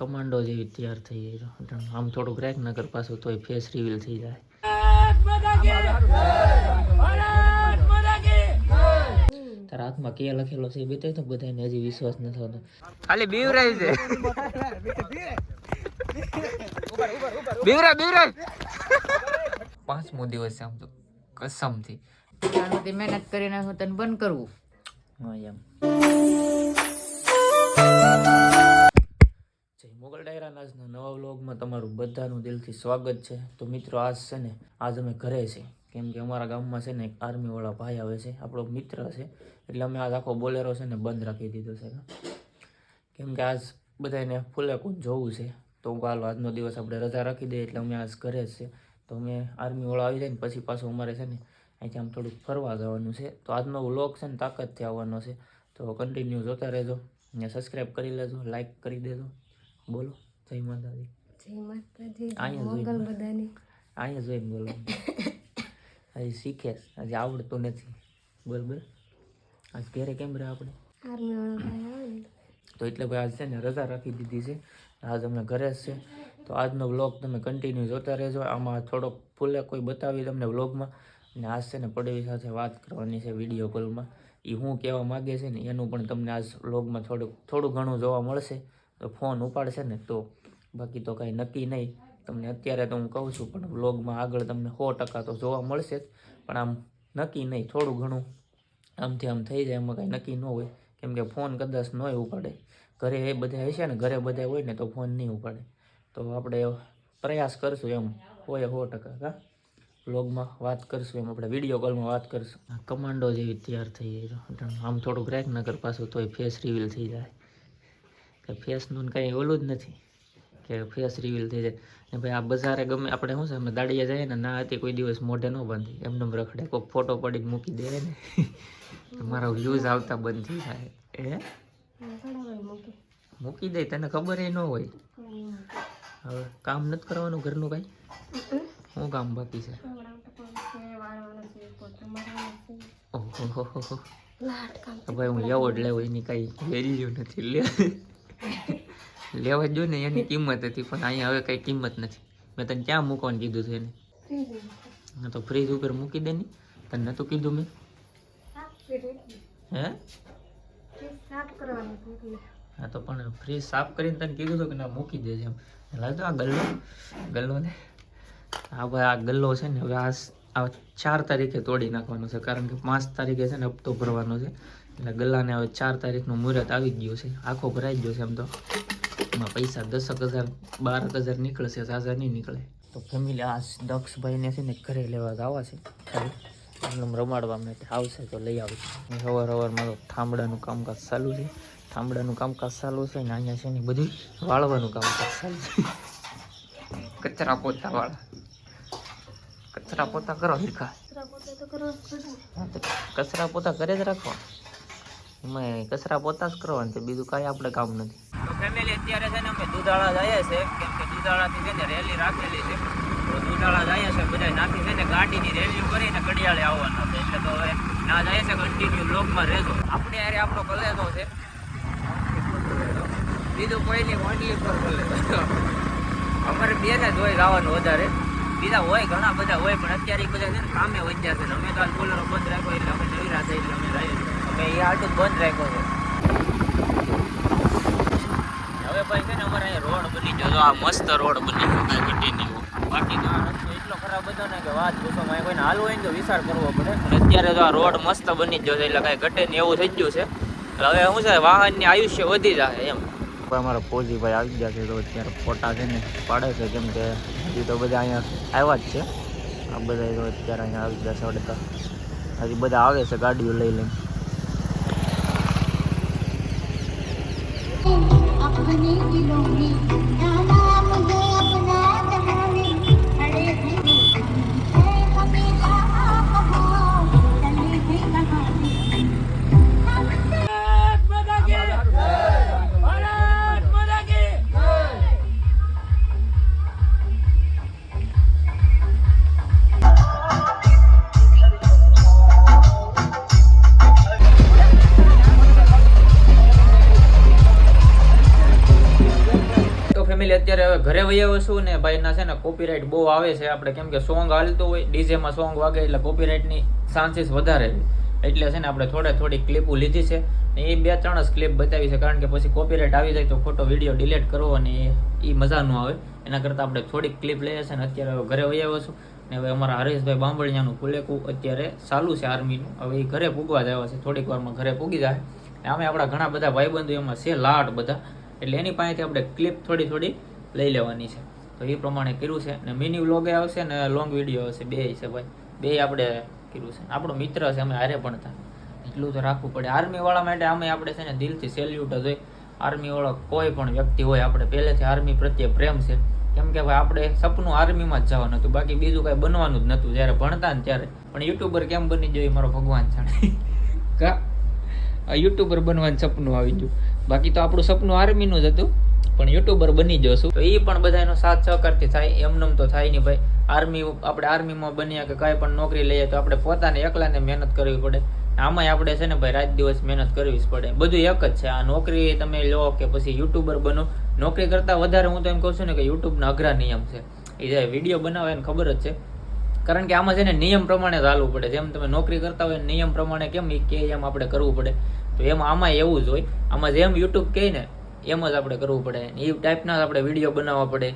Commando જેવી તૈયાર થઈ ગઈ આમ થોડુંક રેક નગર પાછું તોય ફેસ રિવીલ થઈ જાય. તારા હાથમાં કે લખેલો છે બે તો બધાને હજી વિશ્વાસ ન થતો ખાલી બીવરાય છે. બીવરાય બીવરાય. પાંચમો દિવસ છે આમ તો કસમથી. મહેનત કરીને હું તને બંધ કરવું હા એમ. તમારું બધાનું દિલથી સ્વાગત છે. તો મિત્રો, આજ છે ને, આજ અમે ઘરે છે કેમ કે અમારા ગામમાં છે ને એક આર્મીવાળા ભાઈ આવે છે. આપણો મિત્ર છે. એટલે અમે આજ આખો બોલેરો છે ને બંધ રાખી દીધો છે. કેમ કે આજ બધાને ફૂલે કૂદ જોવું છે. તો ચાલો આજનો દિવસ આપણે રજા રાખી દઈએ એટલે અમે આજ ઘરે જ છે તો અમે આર્મીવાળા આવી જાય ને પછી પાછું અમારે છે ને અહીંથી આમ થોડુંક ફરવા જવાનું છે. તો આજનો વ્લોગ છે ને તાકાતથી આવવાનો છે. તો કન્ટિન્યુ જોતા રહેજો. અને સબસ્ક્રાઈબ કરી લેજો લાઈક કરી દેજો. બોલો, જય માતાજી. જય માતાજી અહીંયા મોગલ બધાને અહીંયા જોઈને બોલો હજી શીખે. હજી આવડતું નથી બોલ બોલ આજ ઘરે કેમ રહે આપણે તો એટલે ભાઈ આજ છે ને રજા રાખી દીધી છે. આજ અમે ઘરે જ છે. તો આજનો વ્લોગ તમે કન્ટિન્યુ જોતા રહેજો. આમાં થોડોક ફૂલે કોઈ બતાવી તમને વ્લોગમાં અને આજ છે ને પડવી સાથે વાત કરવાની છે વીડિયો કોલમાં એ હું કહેવા માગે છે ને એનું પણ તમને આજ વ્લોગમાં થોડુંક થોડું ઘણું જોવા મળશે. તો ફોન ઉપાડશે ને તો બાકી તો કાંઈ નક્કી નહીં. તમને અત્યારે તો હું કહું છું, પણ વ્લોગમાં આગળ તમને સો ટકા તો જોવા મળશે જ. પણ આમ નક્કી નહીં, થોડું ઘણું આમથી આમ થઈ જાય, એમાં કાંઈ નક્કી ન હોય. કેમ કે ફોન કદાચ ન ઉપાડે. ઘરે એ બધા હશે ને, ઘરે બધા હોય ને તો ફોન નહીં ઉપાડે. તો આપણે પ્રયાસ કરશું એમ, હોય સો ટકા હા વ્લોગમાં વાત કરશું એમ, આપણે વીડિયો કોલમાં વાત કરશું. કમાન્ડો જેવી તૈયાર થઈ ગઈ આમ થોડુંક રેક નગર પાછું તોય ફેસ રિવીલ થઈ જાય. કે ફેસનું કંઈ ઓલું જ નથી. કે ફેસ રિવીલ થઈ જાય. ને ભાઈ આ બજારે ગમે, આપણે શું છે, અમે દાડીએ જઈએ ને, ના હતી કોઈ દિવસ મોઢે ન બાંધી. એમને રખડે કોઈ ફોટો પડીને મૂકી દે ને. મારા વ્યૂઝ આવતા બંધ થઈ જાય. એ મૂકી દે, તને ખબર એ ન હોય. હવે કામ નથી કરવાનું ઘરનું કાંઈ? શું કામ બાકી છે? ઓહો. ભાઈ હું એવોર્ડ લેવો, એની કાંઈ વેલ્યુ નથી લે લેવા જ ને એની કિંમત હતી પણ અહીંયા હવે કઈ કિંમત નથી. મેં તને ક્યાં મૂકવાનું કીધું છે એને? તો ફ્રીજ ઉપર મૂકી દે ને. તને નહોતું કીધું મેં. હે? હા તો પણ ફ્રીજ સાફ કરીને તને કીધું હતું કે ના મૂકી દેજે એમ. લાગતો આ ગલ્લો. ગલ્લો ને આ ભાઈ આ ગલ્લો છે ને હવે આ આ ચાર તારીખે તોડી નાખવાનો છે કારણ કે પાંચ તારીખે છે ને હપ્તો ભરવાનો છે. એટલે ગલ્લાને હવે ચાર તારીખનું મુહૂર્ત આવી જ ગયું છે. આખો ભરાઈ ગયો છે એમ તો. એમાં પૈસા દસક હજાર બાર હજાર નીકળશે ઝાઝા નહીં નીકળે. તો ફેમિલી આ દક્ષભાઈને છે ને ઘરે લેવા જવા છે. એમ રમાડવા માટે આવશે તો લઈ આવશે. સવાર સવારમાં તો થાંભડાનું કામકાજ ચાલુ છે. થાંભડાનું કામકાજ ચાલુ છે ને અહીંયા છે ને બધું વાળવાનું કામકાજ ચાલુ છે. કચરા પોતા વાળા. કચરા પોતા કરો હિરખા કચરા પોતે ઘરે જ રાખવા એમાં કચરા પોતા જ કરવાનું છે, બીજું કાંઈ આપણે કામ નથી. તો ફેમિલી અત્યારે છે ને અમે દુધાળા જઈએ છે, કેમ કે દુધાળાથી છે ને રેલી રાખેલી છે. તો દુધાળા જઈએ છે બધા નાખી છે ને ગાડીની રેલી કરીને ઘડિયાળે આવવાના છે. એટલે તો હવે ના જાય છે કન્ટિન્યુ બ્લોકમાં રહેજો. આપણે અરે આપણો કલેજો છે. બીજું કોઈની મોટી પર કલેજો. અમારે બે ને જોઈ હોય વધારે. બીજા હોય ઘણા બધા હોય, પણ અત્યારે બધા છે ને કામે વધ્યા છે. અમે તો કુલરો બોલરો બંધ રાખ્યો, એટલે અમે નવીરા થઈ એટલે અમે જઈએ છીએ. એ આટલું બંધ રાખ્યો છે. હવે ભાઈ છે ને અમારે અહીંયા રોડ બની ગયો તો આ મસ્ત રોડ બની ગયો કાંઈ નહીં બાકી આ રસ્તો એટલો ખરાબ હતો ને કે વાત પૂછો માં કોઈને હાલવું હોય ને તો વિચાર કરવો પડે. અને અત્યારે તો આ રોડ મસ્ત બની ગયો છે, એટલે કાંઈ ઘટે નહીં એવું થઈ ગયું છે. હવે શું છે, વાહનની આયુષ્ય વધી જાય એમ. અમારા ફૌજીભાઈ આવી ગયા છે તો અત્યારે ફોટા છે ને પાડે છે, કેમ કે હજી તો બધા અહીંયા આવ્યા જ છે. આ બધા તો અત્યારે અહીંયા આવી ગયા છે અડધા હજી બધા આવે છે ગાડીઓ લઈ લઈને. ਆਪਣੇ ਦਿਲੋਂ ਹੀ ਨਾਮ ਦੇ ਆਪਣੇ ફેમિલી અત્યારે હવે ઘરે આવ્યો છું ને ભાઈના છે ને કોપીરાઇટ બહુ આવે છે. આપણે કેમ કે સોંગ હાલતું હોય ડીજેમાં સોંગ વાગે એટલે કોપીરાઇટની ચાન્સીસ વધારે એટલે છે ને આપણે થોડે થોડી ક્લિપો લીધી છે ને એ બે ત્રણ જ ક્લિપ બતાવી છે. કારણ કે પછી કોપીરાઇટ આવી જાય તો ખોટો વીડિયો ડિલીટ કરવો અને એ મજા ન આવે. એના કરતાં આપણે થોડીક ક્લિપ લઈએ છીએ ને અત્યારે હવે ઘરે આવ્યો છું. ને હવે અમારા હરેશભાઈ બાંભણિયાનું ફુલેકું અત્યારે ચાલુ છે આર્મીનું. હવે એ ઘરે પૂગવા જ છે. થોડીક વારમાં ઘરે પૂગી જાય. ને અમે આપણા ઘણા બધા ભાઈબંધો એમાં છે લાટ બધા. એટલે એની પાસેથી આપણે ક્લિપ થોડી થોડી લઈ લેવાની છે. તો એ પ્રમાણે કર્યું છે ને મિની વ્લોગે આવશે ને લોંગ વીડિયો આવશે બે છે ભાઈ. બે આપણે કર્યું છે. આપણો મિત્ર છે, અમે હારે ભણતા એટલું તો રાખવું પડે. આર્મીવાળા માટે અમે આપણે છે ને દિલથી સેલ્યુટ જ હોય. આર્મીવાળો કોઈ પણ વ્યક્તિ હોય, આપણે પહેલેથી આર્મી પ્રત્યે પ્રેમ છે. કેમ કે ભાઈ, આપણે સપનું આર્મીમાં જ જવાનું હતું. બાકી બીજું કાંઈ બનવાનું જ નહોતું. જ્યારે ભણતા ને ત્યારે. પણ યુટ્યુબર કેમ બની જાય મારો ભગવાન જાણે. કા? યુટ્યુબર બનવાનું સપનું આવી ગયું. બાકી તો આપણું સપનું આર્મીનું જ હતું, પણ યુટ્યુબર બની જશું તો એ પણ બધાનો સાથ સહકારથી થાય, એમનેમ તો થાય નહીં ભાઈ. આર્મી આપણે આર્મીમાં બન્યા કે કાંઈ પણ નોકરી લઈએ તો આપણે પોતાને એકલાને મહેનત કરવી પડે. આમાંય આપણે છે ને ભાઈ રાત દિવસ મહેનત કરવી જ પડે. બધું એક જ છે. આ નોકરી તમે લો કે પછી યુટ્યુબર બનો. નોકરી કરતાં વધારે હું તો એમ કહું છું ને કે યુટ્યુબના અઘરા નિયમ છે. એ જે વીડિયો બનાવે એને ખબર જ છે. કારણ કે આમાં છે ને નિયમ પ્રમાણે ચાલવું પડે. જેમ તમે નોકરી કરતા હોય નિયમ પ્રમાણે કેમ એ કે એમ આપણે કરવું પડે. તો એમાં આમાં એવું જ હોય. આમાં જેમ યુટ્યુબ કહે ને, એમ જ આપણે કરવું પડે. એ ટાઈપના આપણે વીડિયો બનાવવા પડે.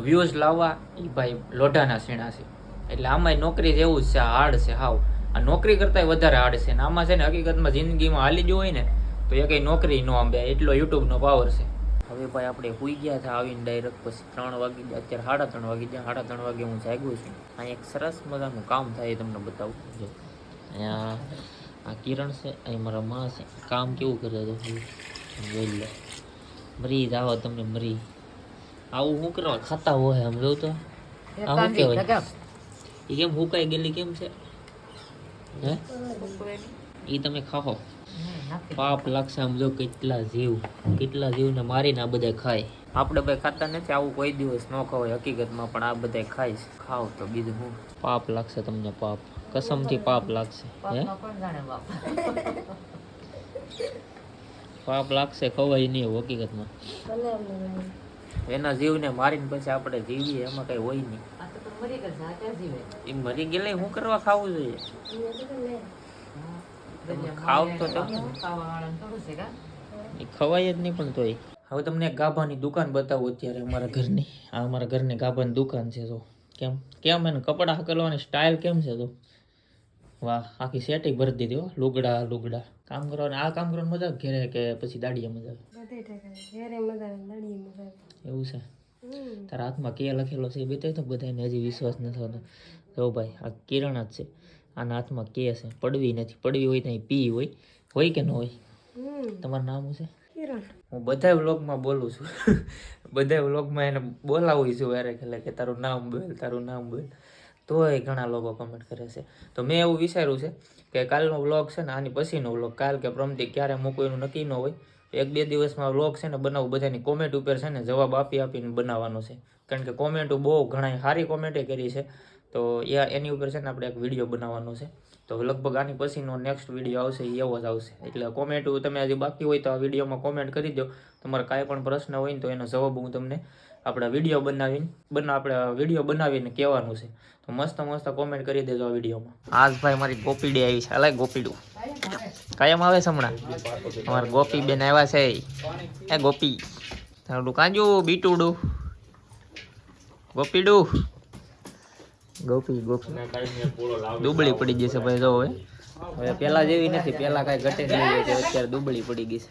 વ્યૂઝ લાવવા એ ભાઈ લોઢાના સીણા છે. એટલે આમાંય નોકરી જેવું જ છે હાર્ડ છે, હાવ. આ નોકરી કરતાંય વધારે હાર્ડ છે. ને આમાં છે ને હકીકતમાં જિંદગીમાં હાલી જ હોય ને, તો એ કંઈ નોકરી ન આંબે. એટલો યુટ્યુબનો પાવર છે. હવે ભાઈ આપણે હુઈ ગયા હતા આવીને ડાયરેક્ટ પછી ત્રણ વાગી ગયા. અત્યારે સાડા ત્રણ વાગી ગયા. સાડા ત્રણ વાગે હું જાગ્યો છું. અહીંયા એક સરસ મજાનું કામ થાય એ તમને બતાવું. જો. અહીંયા આ કિરણ છે અહીં મારા મા છે. કામ કેવું કરે તો જોઈ લે. મરી જાવ તમને મરી આવું શું કરવા ખાતા હોય આમ જોઉં તો આ શું કહેવાય? એ કેમ હુકાઈ ગયેલી કેમ છે? હે? એ તમે ખાઓ પાપ લાગશે આમ જો કેટલા જીવ કેટલા જીવને મારીને આ બધા ખાય. આપણે ભાઈ ખાતા નથી આવું કોઈ દિવસ ન ખવાય હકીકતમાં પણ આ બધા ખાય છે. ખાવ તો બીજું શું પાપ લાગશે તમને પાપ. કસમથી પાપ લાગશે હે? પાપ લાગશે ખવાય નહીં હકીકતમાં. એના જીવને મારીને પછી આપણે જીવીએ એમાં કઈ હોય નહીં. આ તો તું મરી ગયો છે, આ ક્યાં જીવે? એ મરી ગયેલા હું કરવા ખાવું જોઈએ? ખાવ તો એ ખવાય જ નહીં પણ તોય. હવે તમને એક ગાભાની દુકાન બતાવું અત્યારે અમારા ઘરની. આ અમારા ઘરની ગાભાની દુકાન છે તો કેમ? કેમ એને કપડાં હકલવાની સ્ટાઇલ કેમ છે તો વાહ આખી સેટિંગ ભરી દીધી હો. લુગડા લુગડા. કામ કરવાનું આ કામ કરવાની મજા ઘેરે કે પછી દાડીએ મજા આવે? ઘેરે મજા આવે દાડીએ મજા આવે. એવું છે? તારા હાથમાં કે લખેલો છે બતાવી તો બધાને હજી વિશ્વાસ નથી થતો જો ભાઈ આ કિરણ જ છે. આના હાથમાં કે છે. પડવી નથી. પડવી હોય ત્યાં પી હોય. હોય કે ન હોય? તમારું નામ છે? કિરણ. હું બધા વ્લોગમાં બોલું છું. બધા વ્લોગમાં એને બોલાવું છું વારે કે તારું નામ બોલ તારું નામ બોલ. તોય ઘણા લોકો કમેન્ટ કરે છે. તો મેં એવું વિચાર્યું છે કે કાલનો વ્લોગ છે ને, આની પછીનો વ્લોગ કાલ કે પ્રમથી ક્યારે મૂકવું એનું નક્કી ન હોય, એક બે દિવસમાં વ્લોગ છે ને બનાવું, બધાની કોમેન્ટ ઉપર છે ને જવાબ આપી આપીને બનાવવાનો છે. કારણ કે કોમેન્ટો બહુ ઘણા સારી કોમેન્ટે કરી છે. તો એ એની ઉપર છે ને આપણે એક વીડિયો બનાવવાનો છે. તો લગભગ આની પછીનો નેક્સ્ટ વીડિયો આવશે એવો જ આવશે. એટલે કોમેન્ટ તમે હજી બાકી હોય તો આ વિડીયોમાં કોમેન્ટ કરી દો તમારે કાંઈ પણ પ્રશ્ન હોય ને તો એનો જવાબ હું તમને આપણે વીડિયો બનાવીને બના આપણે વીડિયો બનાવીને કહેવાનું છે. તો મસ્ત મસ્ત કોમેન્ટ કરી દેજો આ વિડીયોમાં. આજ ભાઈ મારી ગોપીડી આવી છે. અલાય ગોપીડું. કાયમ આવે છે હમણાં? અમારા ગોપી બેન આવ્યા છે. એ ગોપી તારું કાંજુ બીટુડું. ગોપીડું. ગોપી ગોપી. દુબળી પડી ગઈ છે ભાઈ જો હવે. હવે પેલા જેવી નથી પેલા કાંઈ ઘટે નહીં હોય અત્યારે દુબળી પડી ગઈ છે.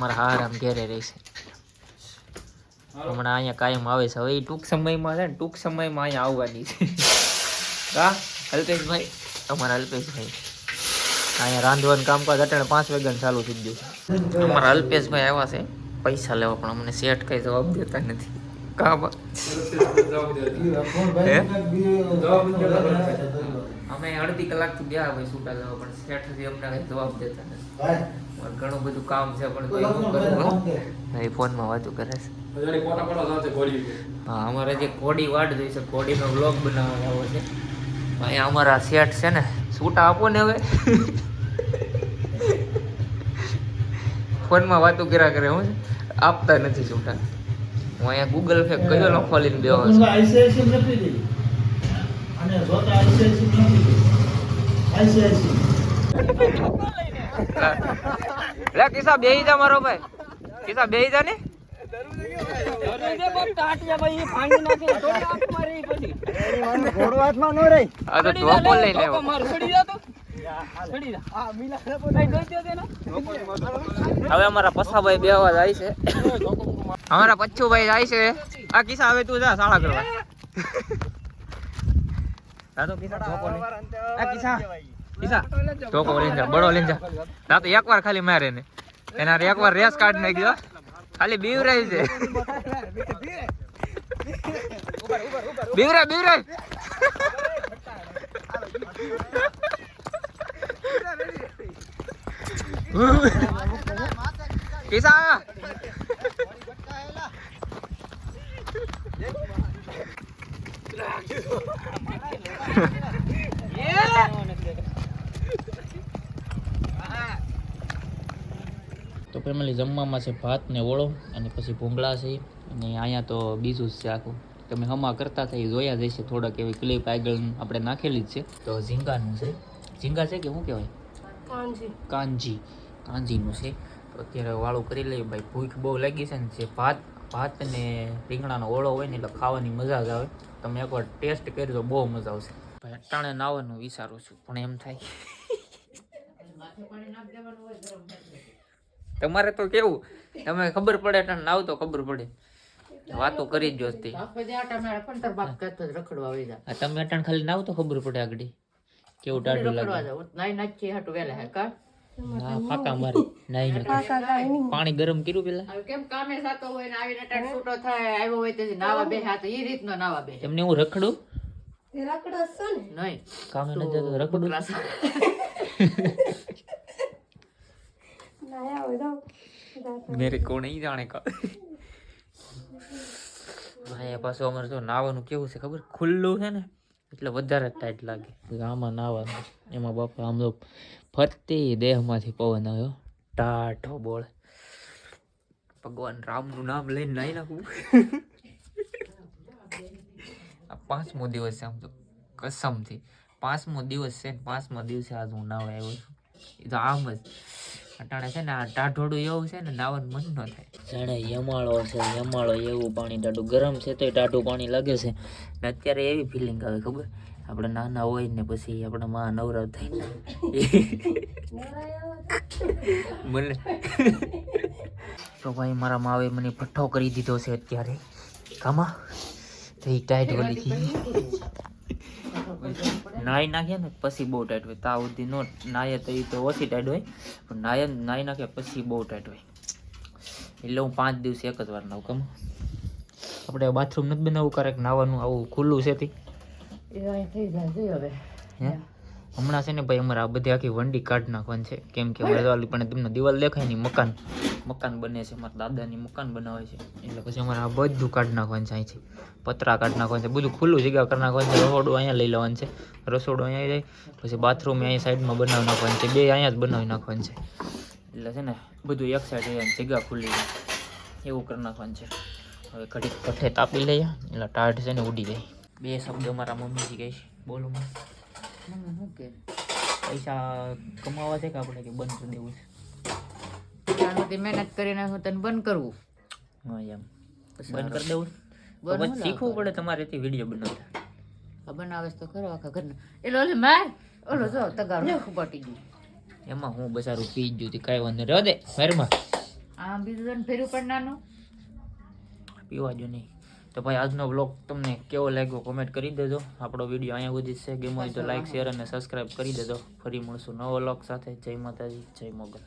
મારા હાર આમ ઘેરે રહેશે હમણાં અહીંયા કાયમ આવે છે. હવે એ ટૂંક સમયમાં છે ને ટૂંક સમયમાં અહીંયા આવવાની છે. કા? અલ્પેશભાઈ? અમારા અલ્પેશભાઈ. અહીંયા રાંધવાનું કામકાજ અટાણે પાંચ વાગ્યાનું ચાલુ થઈ ગયું છે. અમારા અલ્પેશભાઈ આવ્યા છે. પૈસા લેવા પણ અમને સેટ કઈ જવાબ દેતા નથી. અમે અડધી કલાકથી ગયા ભાઈ છૂટા જવા પણ સેટ સુધી અમને કઈ જવાબ દેતા નથી. ઘણું બધું કામ છે પણ ફોનમાં વાતું કરે છે. હા અમારે જે કોડી વાડ જોઈ છે કોડીનો બ્લોગ બનાવવાનો આવો છે. અહીંયા અમારા સેટ છે ને છૂટા આપો ને હવે. ફોનમાં વાતો કર્યા કરે હું આપતા નથી છૂટા હું અહીંયા ગૂગલ પે કયો લખો લઈને બેહો છું. અને જોતા લીધી. ICICI. લે કિસા બેહી જા મારો ભાઈ. કિસા બેહી જા ને. હવે અમારા પસાભાઈ બે અવાજ આવી છે. અમારા પચ્છુભાઈ જાય છે. આ કિસ્સા હવે તું જા શાળા કરવા. જા તો કિસ્સા ટોપો આ કિસ્સા. કિસ્સા. ટોપો લઈને જા બડો લઈને જા. જા તો એકવાર ખાલી મારે ને. એના એકવાર રેસ કાઢ નાખજો. ખાલી બીવરાય છે. બીવરાય બીવરાય. કિસ્સા તો ફેમિલી જમવામાં છે ભાત ને ઓળો અને પછી ભૂંગળા છે. અને અહીંયા તો બીજું જ છે આખું. તમે હમા કરતા થઈ જોયા જશે થોડાક એવી ક્લિપ આગળ આપણે નાખેલી જ છે. તો ઝીંગાનું છે. ઝીંગા છે કે શું કહેવાય? કાંજી કાંજી કાંજીનું છે. તો અત્યારે વાળું કરી લઈએ ભાઈ. ભૂખ બહુ લાગી છે ને જે ભાત ભાત ને રીંગણાનો ઓળો હોય ને એટલે ખાવાની મજા જ આવે. તમે એકવાર ટેસ્ટ કરજો બહુ મજા આવશે. ભાઈ અટાણે નાવાનું વિચારું છું પણ એમ થાય. તમારે તો કેવું? તમે ખબર પડે એટલે નાવ તો ખબર પડે. વાતો કરી જ જોસ્તી. તમે અટાણે ખાલી નાવ તો ખબર પડે આગળ? કેવું ટાઢું લાગે? જાવ નાઈ નાચી હાટું વેલા હે કા હા ફાકા મારે. નાઈ પાણી ગરમ કર્યું પેલા? કેમ કામે સાતો હોય ને આવીને ટાઈમ છૂટો થાય આવ્યો હોય તે નાવા બે હાથ એ રીતનો નાવા બે એમને હું રખડું? રખડો છે ને. નહીં. કામે ન જતો રખડું? તો. મેરે કોણ નહીં જાણે કા ભાઈ આ પાછું અમારે જો નાવાનું કેવું છે ખબર ખુલ્લું છે ને એટલે વધારે ટાઈટ લાગે। આમાં નાવાનું એમાં બાપા આમ તો ફરતી દેહમાંથી પવન આવ્યો. ટાઢો બોળ। ભગવાન રામનું નામ લઈને નાઈ નાખું. આ પાંચમો દિવસ છે આમ તો કસમથી. પાંચમો દિવસ છે પાંચમો દિવસે આજ હું નાવા આવ્યો છું. એ તો આમ જ અટાણે છે ને આ ટાઢોડું એવું છે ને નાવાનું મન ન થાય. જાણે યમાળો છે યમાળો એવું પાણી ટાઢું ગરમ છે તો ટાઢું પાણી લાગે છે. ને અત્યારે એવી ફિલિંગ આવે ખબર? આપણે નાના હોય ને પછી આપણે માં નવરા થાય. મને તો ભાઈ મારા માવે મને પઠ્ઠો કરી દીધો છે અત્યારે. કામાં? તો એ ટાઈટ વળી નાઈ નાખ્યા ને પછી બહુ ટાઈટ હોય. તા સુધી નો નાય તો એ તો ઓછી ટાઈટ હોય. પણ નાય નાઈ નાખ્યા પછી બહુ ટાઈટ હોય. એટલે હું પાંચ દિવસ એક જ વાર નાવું કમ આપણે બાથરૂમ નથી બનાવવું ક્યારેક નાવાનું આવું ખુલ્લું છે હે? હમણાં છે ને ભાઈ અમારે આ બધી આખી વંડી કાઢ નાખવાની છે. કેમ કે અમારે પણ તમને દિવાલ દેખાય નહીં મકાન. મકાન બને છે મારા દાદાની મકાન બનાવે છે. એટલે પછી અમારે આ બધું કાઢી નાખવાનું છે અહીંથી. પતરા કાઢી નાખવાનું છે બધું ખુલ્લું જગ્યા કરી નાખવાનું છે રસોડું અહીંયા લઈ લેવાનું છે. રસોડું અહીંયા જાય પછી બાથરૂમ અહીંયા સાઈડમાં બનાવી નાખવાનું છે બે અહીંયા જ બનાવી નાખવાનું છે. એટલે છે ને બધું એક સાઈડ જગ્યા ખુલ્લી એવું કરી નાખવાનું છે. હવે ઘડીક કઠે તાપી લઈએ એટલે ટાઢ છે ને ઉડી જાય. બે શબ્દ મારા મમ્મીજી કહે છે બોલો મમ્મી શું કે? પૈસા કમાવા છે કે આપણે કે બંધ કરી દેવું છે? ત્યાં સુધી મહેનત કરીને હું તને બંધ કરવું હા એમ. બંધ કરી દેવું બંધ શીખવું પડે તમારેથી વીડિયો બનાવતા. આ બનાવે તો ખરો આખા ઘરના. એટલે ઓલે માર. ઓલો જો તગારો ફૂપાટી ગયું એમાં હું બસારું પી જ જોતી કાંઈ વાંધો. રહેવા દે ઘરમાં. આ બીજું જણ ફેર્યું પણ નાનું. પીવા જો નહીં. તો ભાઈ આજનો બ્લોગ તમને કેવો લાગ્યો કોમેન્ટ કરી દેજો. આપણો વીડિયો અહીંયા સુધી છે. ગેમ હોય તો લાઈક શેર અને સબસ્ક્રાઈબ કરી દેજો. ફરી મળશું નવો બ્લોગ સાથે. જય માતાજી જય મોગલ.